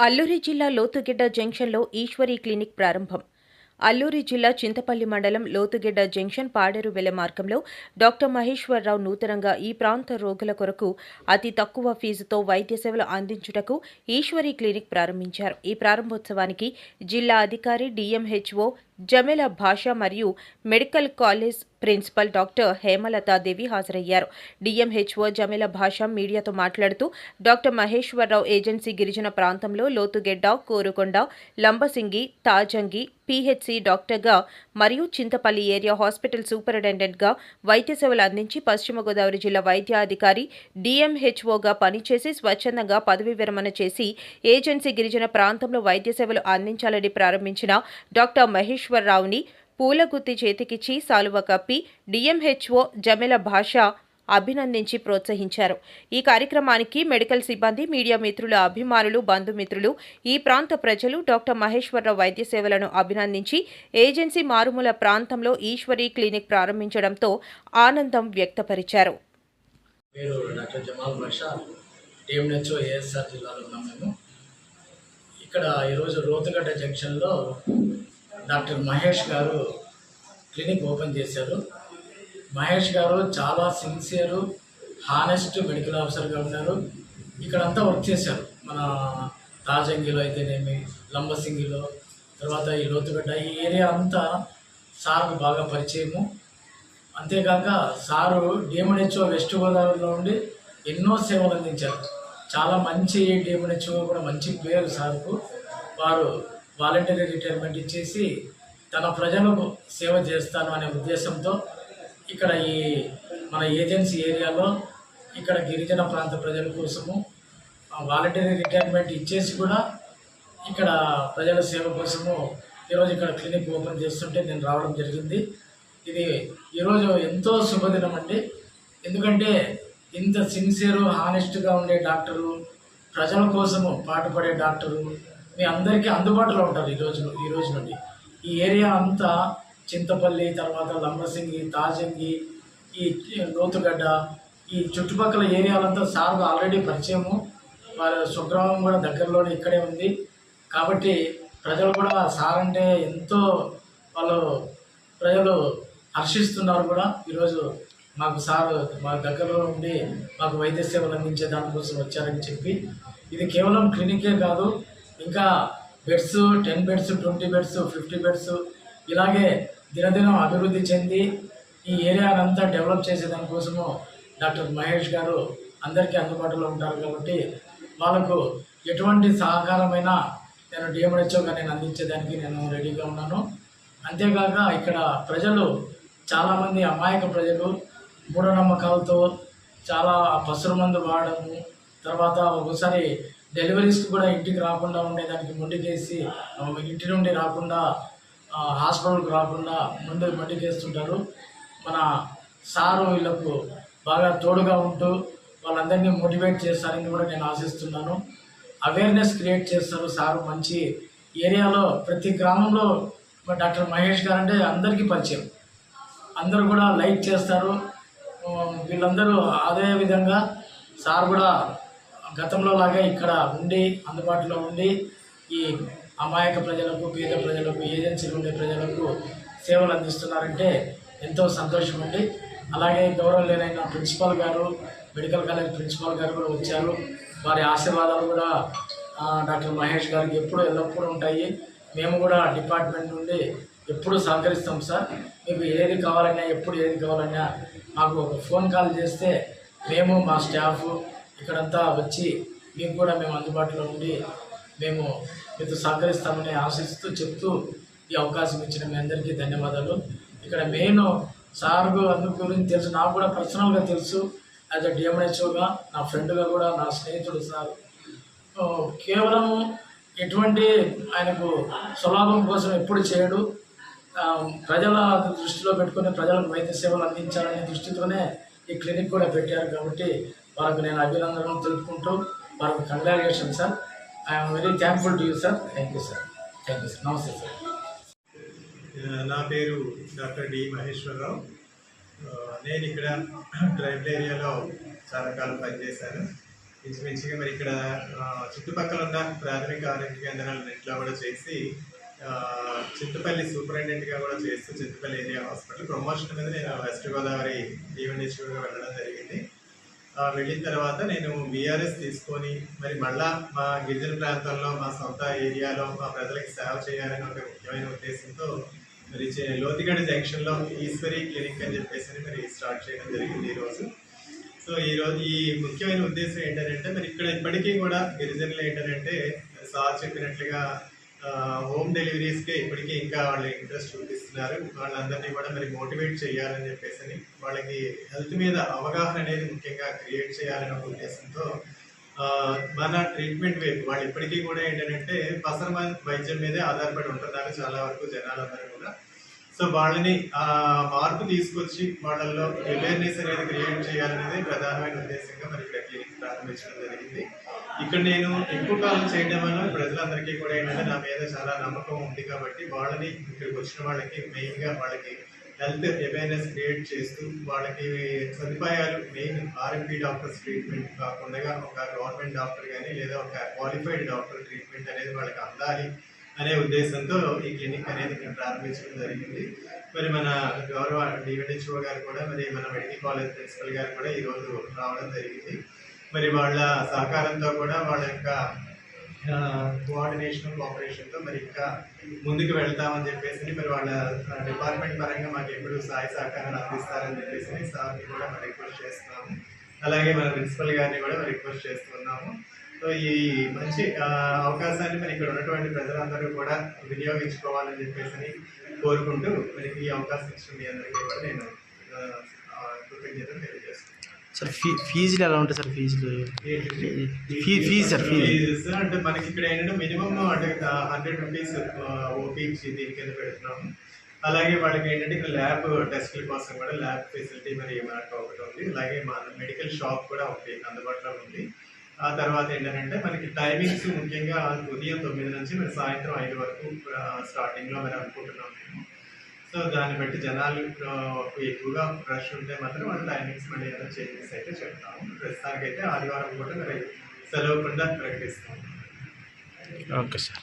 అల్లూరి జిల్లా లోతుగెడ్డ జంక్షన్లో ఈశ్వరి క్లినిక్ ప్రారంభం. అల్లూరి జిల్లా చింతపల్లి మండలం లోతుగెడ్డ జంక్షన్ పాడేరు వెళ్ళే మార్గంలో డాక్టర్ మహేశ్వరరావు నూతనంగా ఈ ప్రాంత రోగుల కొరకు అతి తక్కువ ఫీజుతో వైద్య సేవలు అందించుటకు ఈశ్వరి క్లినిక్ ప్రారంభించారు. ఈ ప్రారంభోత్సవానికి జిల్లా అధికారి డిఎంహెచ్ఓ జమేల భాష మరియు medical college principal doctor Hemalatha Devi హాజరయ్యారు. డిఎంహెచ్ఓ జమేల భాష మీడియాతో మాట్లాడుతూ డాక్టర్ మహేశ్వరరావు ఏజెన్సీ గిరిజన ప్రాంతంలో Lothugedda Korukonda Lambasingi Tajangi P H C డాక్టర్గా మరియు చింతపల్లి ఏరియా హాస్పిటల్ సూపరింటెండెంట్గా వైద్య సేవలు అందించి పశ్చిమ గోదావరి జిల్లా వైద్యాధికారి డిఎంహెచ్ఓగా పనిచేసి స్వచ్ఛందంగా పదవి విరమణ చేసి ఏజెన్సీ గిరిజన ప్రాంతంలో వైద్య సేవలు అందించాలని ప్రారంభించిన డాక్టర్ మహేశ్వరరావుని పూలగుత్తి చేతికిచ్చి సాలువ కప్పి డిఎంహెచ్ఓ జమెల భాష అభినందించి ప్రోత్సహించారు. ఈ కార్యక్రమానికి మెడికల్ సిబ్బంది మీడియా మిత్రుల అభిమానులు బంధుమిత్రులు ఈ ప్రాంత ప్రజలు డాక్టర్ మహేశ్వరరావు వైద్య సేవలను అభినందించి ఏజెన్సీ మారుమూల ప్రాంతంలో ఈశ్వరి క్లినిక్ ప్రారంభించడంతో ఆనందం వ్యక్తపరిచారు. ఇక్కడ ఈరోజు రోతగడ్డ జంక్షన్లో డాక్టర్ మహేష్ గారు క్లినిక్ ఓపెన్ చేశారు. మహేష్ గారు చాలా సిన్సియరు హానెస్ట్ మెడికల్ ఆఫీసర్గా ఉన్నారు ఇక్కడంతా వర్క్ చేశారు. మన తాజంగిలో అయితేనేమి లంబసింగిలో తర్వాత ఈ లోతుగడ్డ ఈ ఏరియా అంతా సార్కు బాగా పరిచయము. అంతేకాక సారు డిఎంహెచ్ఓ వెస్ట్ గోదావరిలో ఉండి ఎన్నో సేవలు అందించారు. చాలా మంచి డిఎంహెచ్ఓ కూడా మంచి పేరు సార్కు. వారు వాలంటరీ రిటైర్మెంట్ ఇచ్చేసి తన ప్రజలకు సేవ చేస్తాను అనే ఉద్దేశంతో ఇక్కడ ఈ మన ఏజెన్సీ ఏరియాలో ఇక్కడ గిరిజన ప్రాంత ప్రజల కోసము వాలంటరీ రిటైర్మెంట్ ఇచ్చేసి కూడా ఇక్కడ ప్రజల సేవ కోసము ఈరోజు ఇక్కడ క్లినిక్ ఓపెన్ చేస్తుంటే నేను రావడం జరిగింది. ఇది ఈరోజు ఎంతో శుభదినం అండి. ఎందుకంటే ఇంత సిన్సియర్ హానెస్ట్గా ఉండే డాక్టరు ప్రజల కోసము పాటుపడే డాక్టరు మీ అందరికీ అందుబాటులో ఉంటారు ఈ రోజు ఈ రోజు నుండి. ఈ ఏరియా అంతా చింతపల్లి తర్వాత లంబసింగి తాజంగి ఈ లోతుగడ్డ ఈ చుట్టుపక్కల ఏరియాలంతా సార్కు ఆల్రెడీ పరిచయము. వారి స్వగ్రామం కూడా దగ్గరలోనే ఇక్కడే ఉంది. కాబట్టి ప్రజలు కూడా సార్ అంటే ఎంతో వాళ్ళు ప్రజలు హర్షిస్తున్నారు కూడా. ఈరోజు మాకు సార్ మా దగ్గరలో ఉండి మాకు వైద్య సేవలు అందించే దానికోసం వచ్చారని చెప్పి. ఇది కేవలం క్లినికే కాదు ఇంకా beds ten beds twenty beds fifty beds ఇలాగే దినదినం అభివృద్ధి చెంది ఈ ఏరియానంతా డెవలప్ చేసే దానికోసము డాక్టర్ మహేష్ గారు అందరికీ అందుబాటులో ఉంటారు కాబట్టి వాళ్ళకు ఎటువంటి సహకారమైన నేను డిఎంహెచ్ఓగా నేను అందించేదానికి నేను రెడీగా ఉన్నాను. అంతేకాక ఇక్కడ ప్రజలు చాలామంది అమాయక ప్రజలు మూఢనమ్మకాలతో చాలా పసురు మందు వాడము తర్వాత ఒకసారి డెలివరీస్ కూడా ఇంటికి రాకుండా ఉండేదానికి మొండికేసి ఆ, ఇంటి నుండి రాకుండా హాస్పిటల్కి రాకుండా ముందు మొండికేస్తుంటారు. మన సారు వీళ్ళకు బాగా తోడుగా ఉంటూ వాళ్ళందరినీ మోటివేట్ చేస్తారని కూడా నేను ఆశిస్తున్నాను. అవేర్నెస్ క్రియేట్ చేస్తారు సారు. మంచి ఏరియాలో ప్రతి గ్రామంలో డాక్టర్ మహేష్ గారు అంటే అందరికీ పరిచయం. అందరూ కూడా లైక్ చేస్తారు. వీళ్ళందరూ అదే విధంగా సార్ కూడా గతంలో లాగా ఇక్కడ ఉండి అందుబాటులో ఉండి ఈ అమాయక ప్రజలకు పేద ప్రజలకు ఏజెన్సీలు ఉండే ప్రజలకు సేవలు అందిస్తున్నారంటే ఎంతో సంతోషం అండి అలాగే గౌరవలేనైన ప్రిన్సిపాల్ గారు మెడికల్ కాలేజ్ ప్రిన్సిపాల్ గారు కూడా వచ్చారు. వారి ఆశీర్వాదాలు కూడా డాక్టర్ మహేష్ గారికి ఎప్పుడు ఎల్లప్పుడూ ఉంటాయి. మేము కూడా డిపార్ట్మెంట్ నుండి ఎప్పుడు సహకరిస్తాం సార్. మీకు ఏది కావాలన్నా ఎప్పుడు ఏది కావాలన్నా మాకు ఒక ఫోన్ కాల్ చేస్తే మేము మా స్టాఫ్ ఇక్కడంతా వచ్చి మీకు కూడా మేము అందుబాటులో ఉండి మేము మీతో సహకరిస్తామని ఆశిస్తూ చెప్తూ ఈ అవకాశం ఇచ్చిన మీ అందరికీ ధన్యవాదాలు. ఇక్కడ మెయిన్ సార్కు అందు గురించి తెలుసు నాకు కూడా పర్సనల్గా తెలుసు. యాజ్ అ డిఎంహెచ్ఓగా నా ఫ్రెండ్గా కూడా నా స్నేహితుడు సార్. కేవలం ఎటువంటి ఆయనకు స్వలాభం కోసం ఎప్పుడు చేయడు. ప్రజల దృష్టిలో పెట్టుకుని ప్రజలకు వైద్య సేవలు అందించాలనే దృష్టితోనే ఈ క్లినిక్ కూడా పెట్టారు కాబట్టి వారికి నేను అభినందనలు తెలుపుకుంటూ వాళ్ళకు congratulation sir I'm very thankful to you sir thank you sir thank you sir నమస్తే సార్ నా పేరు డాక్టర్ డి మహేశ్వరరావు. నేను ఇక్కడ ట్రైబల్ ఏరియాలో చాలా కాలం పనిచేశాను. ఇంచుమించుగా మరి ఇక్కడ చుట్టుపక్కల ఉన్న ప్రాథమిక ఆరోగ్య కేంద్రాలన్నింటిలో కూడా చేసి చిత్తపల్లి సూపరింటెండెంట్గా కూడా చేస్తూ చిత్తపల్లి ఏరియా హాస్పిటల్ ప్రమోషన్ మీద నేను వెస్ట్ గోదావరి ఈవెంటేశ్వర్గా వెళ్ళడం జరిగింది. వెళ్ళిన తర్వాత నేను బీఆర్ఎస్ తీసుకొని మరి మళ్ళా మా గిరిజన ప్రాంతాల్లో మా సొంత ఏరియాలో మా ప్రజలకు సేవ చేయాలని ఒక ముఖ్యమైన ఉద్దేశంతో మరి చే- లోతిగడ్డ జంక్షన్లో ఈశ్వరి క్లినిక్ అని చెప్పేసి మరి స్టార్ట్ చేయడం జరిగింది ఈరోజు. సో ఈ రోజు ఈ ముఖ్యమైన ఉద్దేశం ఏంటంటే మరి ఇక్కడ ఇప్పటికీ కూడా గిరిజనులు ఏంటంటే సార్ చెప్పినట్లుగా హోమ్ డెలివరీస్కే ఇప్పటికీ ఇంకా వాళ్ళు ఇంట్రెస్ట్ చూపిస్తున్నారు. వాళ్ళందరినీ కూడా మరి మోటివేట్ చేయాలని చెప్పేసి వాళ్ళకి హెల్త్ మీద అవగాహన అనేది ముఖ్యంగా క్రియేట్ చేయాలనే ఒక ఉద్దేశంతో మన ట్రీట్మెంట్ వైపు వాళ్ళు ఇప్పటికీ కూడా ఏంటంటే పసర వైద్యం మీదే ఆధారపడి ఉంటున్నారు చాలా వరకు జనాలందరూ కూడా. సో వాళ్ళని మార్పు తీసుకొచ్చి వాళ్ళల్లో అవేర్నెస్ అనేది క్రియేట్ చేయాలనేది ప్రధానమైన ఉద్దేశంగా మరి ఇక్కడ క్లినిక్ ప్రారంభించడం జరిగింది. ఇక్కడ నేను ఎక్కువ కాలం చేయడం వల్ల ప్రజలందరికీ కూడా ఏంటంటే నా మీద చాలా నమ్మకం ఉంది కాబట్టి వాళ్ళని ఇక్కడికి వచ్చిన వాళ్ళకి మెయిన్గా వాళ్ళకి హెల్త్ అవేర్నెస్ క్రియేట్ చేస్తూ వాళ్ళకి సదుపాయాలు మెయిన్ ఆర్ఎంపీ డాక్టర్స్ ట్రీట్మెంట్ కాకుండా ఒక గవర్నమెంట్ డాక్టర్ కానీ లేదా ఒక క్వాలిఫైడ్ డాక్టర్ ట్రీట్మెంట్ అనేది వాళ్ళకి అందాలి అనే ఉద్దేశంతో ఈ క్లినిక్ అనేది ఇక్కడ ప్రారంభించడం జరిగింది. మరి మన గౌరవ డివిహెచ్ఓ గారు కూడా మరి మన మెడికల్ కాలేజ్ ప్రిన్సిపల్ గారు కూడా ఈ రోజు రావడం జరిగింది. మరి వాళ్ళ సహకారంతో కూడా వాళ్ళ యొక్క కోఆర్డినేషన్ కోఆపరేషన్తో మరి ఇంకా ముందుకు వెళ్తామని చెప్పేసి మరి వాళ్ళ డిపార్ట్మెంట్ పరంగా మాకు ఎప్పుడు సహాయ సహకారాలు అందిస్తారని చెప్పేసి సార్ని కూడా మరి రిక్వెస్ట్ చేస్తున్నాము. అలాగే మన ప్రిన్సిపల్ గారిని కూడా మరి రిక్వెస్ట్ చేస్తున్నాము. సో ఈ మంచి అవకాశాన్ని మరి ఇక్కడ ఉన్నటువంటి ప్రజలందరూ కూడా వినియోగించుకోవాలని చెప్పేసి కోరుకుంటూ మరి ఈ అవకాశం ఇచ్చిన మీ అందరికీ కూడా నేను ఆ, కృతజ్ఞతలు తెలియజేస్తున్నాను. సార్ ఫీ ఫీజులు ఎలా ఉంటాయి సార్ ఫీజులు? Fee fees sir fees. Sir అంటే మనకి ఇక్కడ ఏంటంటే మినిమం అంటే హండ్రెడ్ రూపీస్ ఓపీ దీని కింద పెడుతున్నాము. అలాగే వాళ్ళకి ఏంటంటే ఇక్కడ ల్యాబ్ టెస్టుల కోసం కూడా ల్యాబ్ ఫెసిలిటీ మరి మనకు ఒకటి ఉంది. అలాగే మన మెడికల్ షాప్ కూడా ఒకటి అందుబాటులో ఉంది. ఆ తర్వాత ఏంటంటే మనకి టైమింగ్స్ ముఖ్యంగా ఉదయం తొమ్మిది నుంచి మరి సాయంత్రం ఐదు వరకు స్టార్టింగ్లో మరి అనుకుంటున్నాం మేము. సో దాన్ని బట్టి జనాలు ఎక్కువగా రష్ ఉంటే మాత్రం వాళ్ళ టైమింగ్స్ మళ్ళీ ఏదైనా చేంజెస్ అయితే చెప్తాము. ప్రస్తుతానికైతే ఆదివారం కూడా మరి సెలవు కింద ప్రకటిస్తాము. Okay sir.